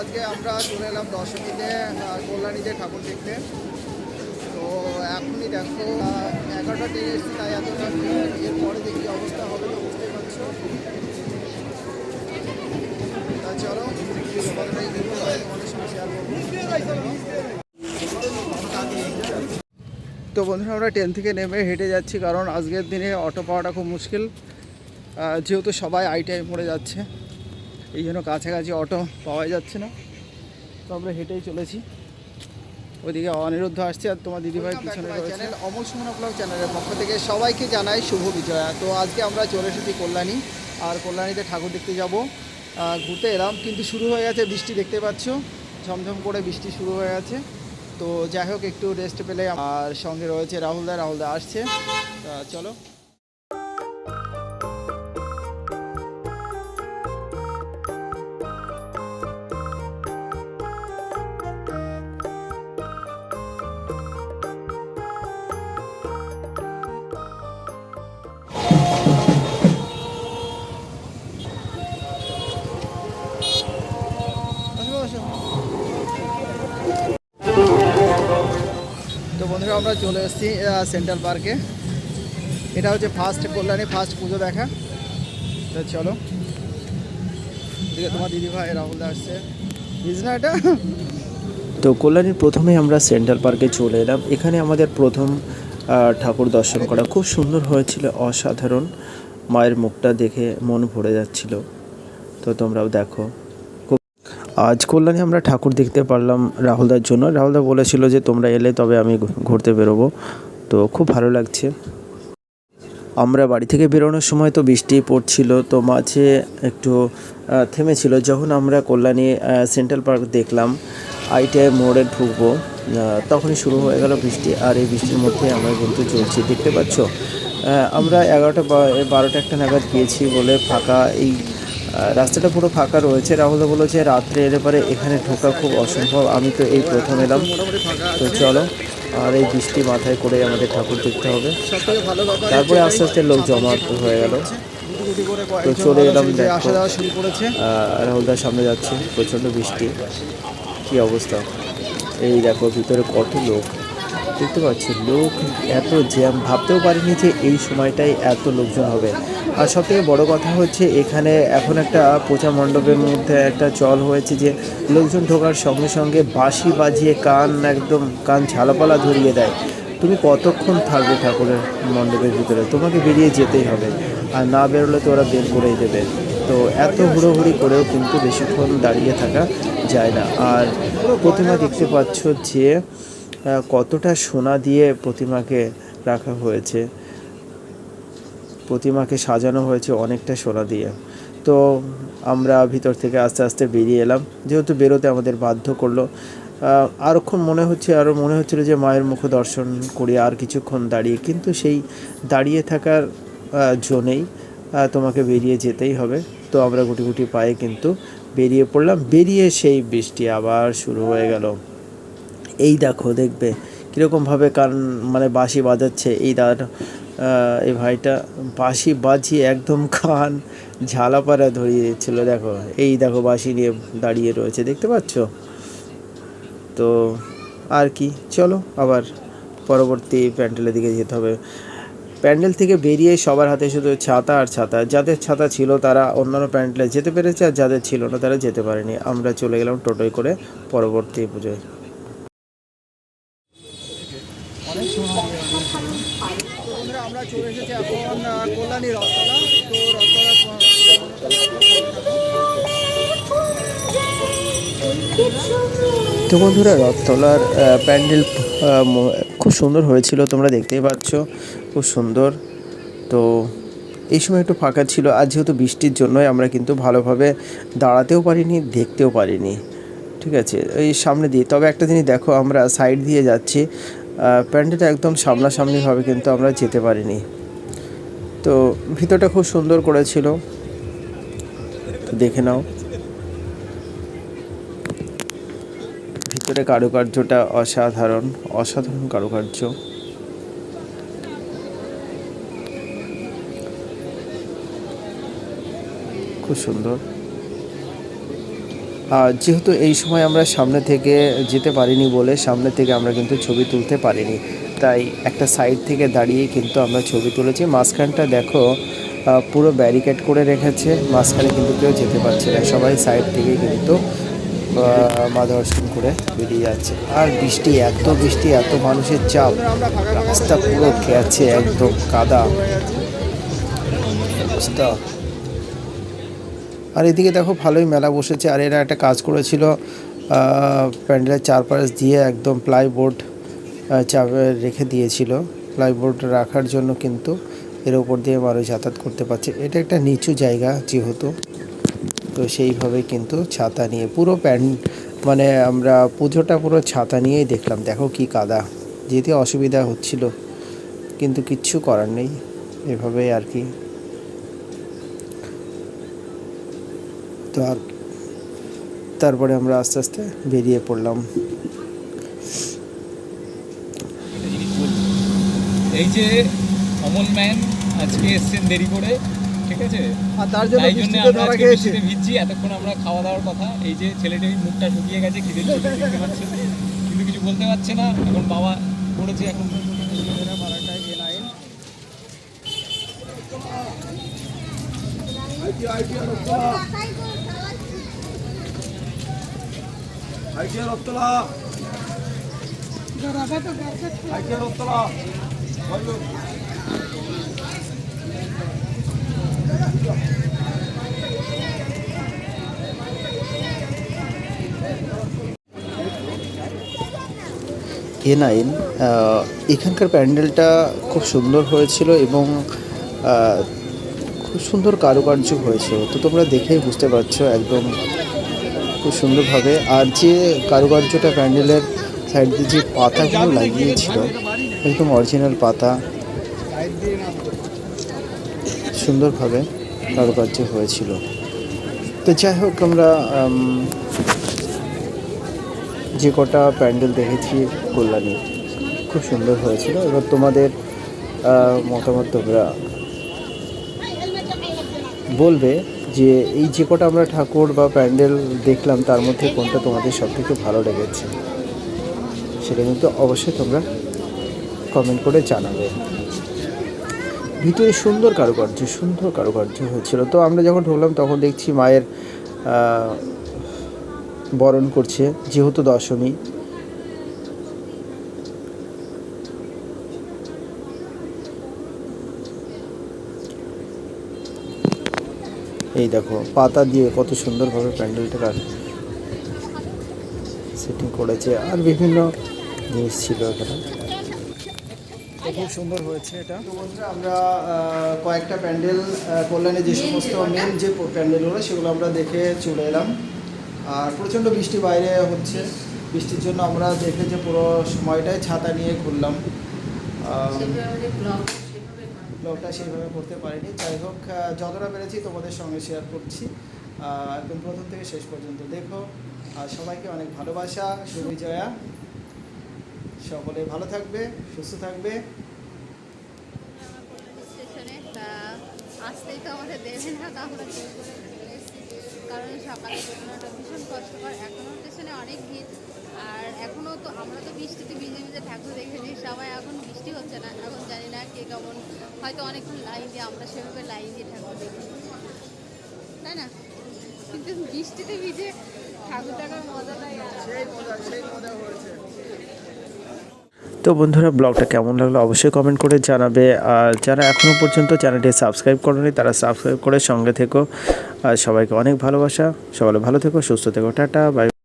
আজকে আমরা চলে এলাম দশমীতে কল্যাণীতে ঠাকুর দেখতে। তো এখনই দেখো এগারোটা ট্রেন এসেছি তাই এতটা এর পরে দেখি অবস্থা হবে তো, বুঝতেই পারছ? তা চলো তো বন্ধুরা, আমরা ট্রেন থেকে নেমে হেঁটে যাচ্ছি, কারণ আজকের দিনে অটো পাওয়াটা খুব মুশকিল। যেহেতু সবাই আইটিআই মোড়ে যাচ্ছে। এই জন্য কাছাকাছি অটো পাওয়া যাচ্ছে না। তো আমরা হেঁটেই চলেছি। ওইদিকে অনিরুদ্ধ আসছে আর তোমার দিদিভাই পিছনে চ্যানেল অমল সুমনা ব্লগ চ্যানেলের পক্ষ থেকে সবাইকে জানাই শুভ বিজয়া। তো আজকে আমরা চলে এসেছি কল্যাণী আর কল্যাণীতে ঠাকুর দেখতে যাব। ঘুরতে এলাম কিন্তু শুরু হয়ে গেছে বৃষ্টি দেখতে পাচ্ছ? ঝমঝম করে বৃষ্টি শুরু হয়ে গেছে। তো যাই হোক একটু রেস্ট পেলে আর সঙ্গে রয়েছে রাহুলদা রাহুলদা আসছে। তা চলো। আমরা চলে এসেছি সেন্ট্রাল পার্কে এটা হচ্ছে ফার্স্ট কল্যাণী ফার্স্ট পুজো দেখা। তো চলো। তোমার দিদি ভাই, রাহুল আসছে। বুঝিস না এটা? তো কল্যাণীর প্রথমে আমরা সেন্ট্রাল পার্কে চলে এলাম। এখানে আমাদের প্রথম ঠাকুর দর্শন করা। খুব সুন্দর হয়েছিল, অসাধারণ। মায়ের মুখটা দেখে মন ভরে যাচ্ছিল। তো তোমরাও দেখো। আজ কল্যাণী আমরা ঠাকুর দেখতে পারলাম রাহুলদার জন্য। রাহুলদা বলেছিল যে, তোমরা এলে তবে আমি ঘুরতে বেরোবো। তো খুব ভালো লাগছে। আমরা বাড়ি থেকে বেরোনোর সময় তো বৃষ্টি পড়ছিল, তো মাঝে একটু থেমেছিল। যখন আমরা কল্যাণী সেন্ট্রাল পার্ক দেখলাম, আইটিআই মোড়ে ঢুকবো তখনই শুরু হয়ে গেল বৃষ্টি। আর এই বৃষ্টির মধ্যে আমরা কিন্তু চলছি, দেখতে পাচ্ছ? আমরা এগারোটা বারোটা একটা নাগাদ গিয়েছি বলে ফাঁকা এই রাস্তাটা পুরো ফাঁকা রয়েছে। রাহুল বলল যে রাত্রে এলে পরে এখানে ঢোকা খুব অসম্ভব। আমি তো এই প্রথম এলাম। তো চলো, আর এই বৃষ্টি মাথায় করে আমাদের ঠাকুর দেখতে হবে। তারপরে আস্তে আস্তে লোক জমা হয়ে গেল। তো চলে এলাম রাহুলদার সামনে যাচ্ছে। প্রচণ্ড বৃষ্টি। কি অবস্থা? এই দেখো, ভিতরে কত লোক। দেখতে পাচ্ছি, লোক এত জ্যাম। ভাবতেও পারিনি যে এই সময়টাই এত লোকজন হবে। আর সব থেকে বড়ো কথা হচ্ছে এখানে এখন একটা পূজা মণ্ডপের মধ্যে একটা চল হয়েছে যে লোকজন ঢোকার সঙ্গে সঙ্গে বাঁশি বাজিয়ে কান একদম কান ঝালাপালা ধরিয়ে দেয়। তুমি কতক্ষণ থাকবে ঠাকুরের মণ্ডপের ভিতরে? তোমাকে বেরিয়ে যেতেই হবে। আর না বেরোলে তো ওরা বের করেই দেবে। তো এত হুড়োহুড়ি করেও কিন্তু বেশিক্ষণ দাঁড়িয়ে থাকা যায় না। আর প্রতিমা দেখতে পাচ্ছ যে কতটা সোনা দিয়ে প্রতিমাকে রাখা হয়েছে। প্রতিমাকে সাজানো হয়েছে অনেকটা সোনা দিয়ে। তো আমরা ভিতর থেকে আস্তে আস্তে বেরিয়ে এলাম। যেহেতু বেরোতে আমাদের বাধ্য করল। আরক্ষণ মনে হচ্ছে আরও মনে হচ্ছিল যে মায়ের মুখ দর্শন করি আর কিছুক্ষণ দাঁড়িয়ে কিন্তু সেই দাঁড়িয়ে থাকার আহ, জন্যেই তোমাকে বেরিয়ে যেতেই হবে। তো আমরা গুটি গুটি পায়ে কিন্তু বেরিয়ে পড়লাম। বেরিয়ে সেই বৃষ্টি আবার শুরু হয়ে গেল। এই দেখো দেখবে কীরকমভাবে কান মানে বাঁশি বাজাচ্ছে। এই দাদা এই ভাইটা বাঁশি বাজিয়ে একদম কান ঝালাপাড়া ধরিয়ে দিচ্ছিল, দেখো। এই দেখো বাঁশি নিয়ে দাঁড়িয়ে রয়েছে, দেখতে পাচ্ছ? তো আর কি, চলো আবার পরবর্তী প্যান্ডেলের দিকে যেতে হবে। প্যান্ডেল থেকে বেরিয়ে সবার হাতে শুধু ছাতা আর ছাতা। যাদের ছাতা ছিল তারা অন্যান্য প্যান্ডেলে যেতে পেরেছে আর যাদের ছিল না তারা যেতে পারেনি। আমরা চলে গেলাম টোটোয় করে পরবর্তী পুজোয় অনেক সময় দিয়ে দিয়েছিল। তো বন্ধুরা আমরা তো বন্ধুরা রথতলার প্যান্ডেল খুব সুন্দর হয়েছিল, তোমরা দেখতেই পাচ্ছ, খুব সুন্দর। তো এই সময় একটু ফাঁকা ছিল, আর যেহেতু বৃষ্টির জন্যই আমরা কিন্তু ভালোভাবে দাঁড়াতেও পারিনি, দেখতেও পারিনি। ঠিক আছে, এই সামনে দিয়ে, তবে একটা জিনিস দেখো, আমরা সাইড দিয়ে যাচ্ছি। প্যান্ডেলটা একদম সামনাসামনিভাবে কিন্তু আমরা যেতে পারিনি। তো ভিতরটা খুব সুন্দর করেছিল। দেখে নাও। ভিতরে কারুকার্যটা অসাধারণ অসাধারণ কারুকার্য। খুব সুন্দর। যেহেতু এই সময় আমরা সামনে থেকে যেতে পারিনি বলে সামনে থেকে আমরা কিন্তু ছবি তুলতে পারিনি, তাই একটা সাইড থেকে দাঁড়িয়ে কিন্তু আমরা ছবি তুলেছি। মাঝখানটা দেখো পুরো ব্যারিকেড করে রেখেছে, মাঝখানে কিন্তু কেউ যেতে পারছে না। সবাই সাইড থেকে কিন্তু মা দর্শন করে বেরিয়ে যাচ্ছে। আর বৃষ্টি, এত বৃষ্টি, এত মানুষের চাপ, রাস্তা পুরো গেছে একদম কাদা। অবস্থা। আর এদিকে দেখো ভালোই মেলা বসেছে, আর এরা একটা কাজ করেছিল প্যান্ডেলের চারপাশ দিয়ে একদম প্লাইবোর্ড চাপে রেখে দিয়েছিল। প্লাইবোর্ড রাখার জন্য কিন্তু এর উপর দিয়ে মানুষ যাতায়াত করতে পারছে। এটা একটা নিচু জায়গা যেহেতু, তো সেইভাবে কিন্তু ছাতা নিয়ে পুরো প্যান মানে আমরা পুজোটা পুরো ছাতা নিয়েই দেখলাম। দেখো কি কাদা যেতে অসুবিধা হচ্ছিল, কিন্তু কিচ্ছু করার নেই। এভাবেই আর কি তো আর তারপরে আমরা আস্তে আস্তে বেরিয়ে পড়লাম। এই যে অমল ম্যান আজকে এসছেন দেরি করে ঠিক আছে? আর তার জন্য বৃষ্টিতে আমরা ধরা ভিজছি এতক্ষণ আমরা খাওয়া দাওয়ার কথা। এই যে ছেলেটির মুখটা শুকিয়ে গেছে খিদে দেখতে পাচ্ছে কিন্তু কিছু বলতে পারছে না এখন বাবা পড়েছে এখন এ নাইন? এখানকার প্যান্ডেলটা খুব সুন্দর হয়েছিল এবং খুব সুন্দর কারুকার্য হয়েছিল। তো তোমরা দেখেই বুঝতে পারছ, একদম খুব সুন্দরভাবে আর যে কারুকার্যটা প্যান্ডেলের সাইড দিয়ে যে পাতাগুলো লাগিয়েছিল, একদম অরিজিনাল পাতা, সুন্দরভাবে কারুকার্য হয়েছিল। তো যাই হোক আমরা যে কটা প্যান্ডেল দেখেছি কল্যাণী, খুব সুন্দর হয়েছিল। এবার তোমাদের মতামত তোমরা বলবে। যে এই যে কটা আমরা ঠাকুর বা প্যান্ডেল দেখলাম, তার মধ্যে কোনটা তোমাদের সব থেকে ভালো লেগেছে? সেটা কিন্তু অবশ্যই তোমরা কমেন্ট করে জানাবে। ভিতরে সুন্দর কারুকার্য সুন্দর কারুকার্য হয়েছিল। তো আমরা যখন ঢুকলাম, তখন দেখছি মায়ের বরণ করছে, যেহেতু দশমী। এই দেখো পাতা দিয়ে কত সুন্দরভাবে প্যান্ডেলটা সেটিং করেছে। আর বিভিন্ন জিনিস ছিল এখানে। খুব সুন্দর হয়েছে এটা। বন্ধুরা আমরা কয়েকটা প্যান্ডেল কল্যাণে যে সমস্ত মেন যে প্যান্ডেলগুলো সেগুলো আমরা দেখে চলে এলাম। আর প্রচণ্ড বৃষ্টি বাইরে হচ্ছে। বৃষ্টির জন্য আমরা দেখে যে পুরো সময়টাই ছাতা নিয়ে ঘুরলাম। আহ, ব্লগটা সেইভাবে করতে পারিনি। যাই হোক যতটা পেরেছি তোমাদের সঙ্গে শেয়ার করছি। একদম প্রথম থেকে শেষ পর্যন্ত দেখো। আর সবাইকে অনেক ভালোবাসা শুভবিজয়া সকলে ভালো থাকবে, সুস্থ থাকবে। আসতেই তো আমাদের না কারণ সকালে বেরোনোটা ভীষণ কষ্টকর। এখনও স্টেশনে অনেক ভিড়। আর এখনও তো আমরা তো বৃষ্টিতে ভিজে ভিজে ঠাকুর দেখেছি সবাই এখন বৃষ্টি হচ্ছে না এখন জানি না কে কেমন হয়তো অনেকক্ষণ লাইন দিয়ে আমরা সেভাবে লাইন দিয়ে ঠাকুর দেখি তাই না? কিন্তু বৃষ্টিতে ভিজে ঠাকুর দেখার মজাটাই মজা হয়েছে। তো বন্ধুরা ব্লগটা কেমন লাগল অবশ্যই কমেন্ট করে জানাবে। আর যারা এখনও পর্যন্ত চ্যানেলটি সাবস্ক্রাইব করেনি তারা সাবস্ক্রাইব করে সঙ্গে থেকো। আর সবাইকে অনেক ভালোবাসা। সবাই ভালো থেকো সুস্থ থেকো। Tata bye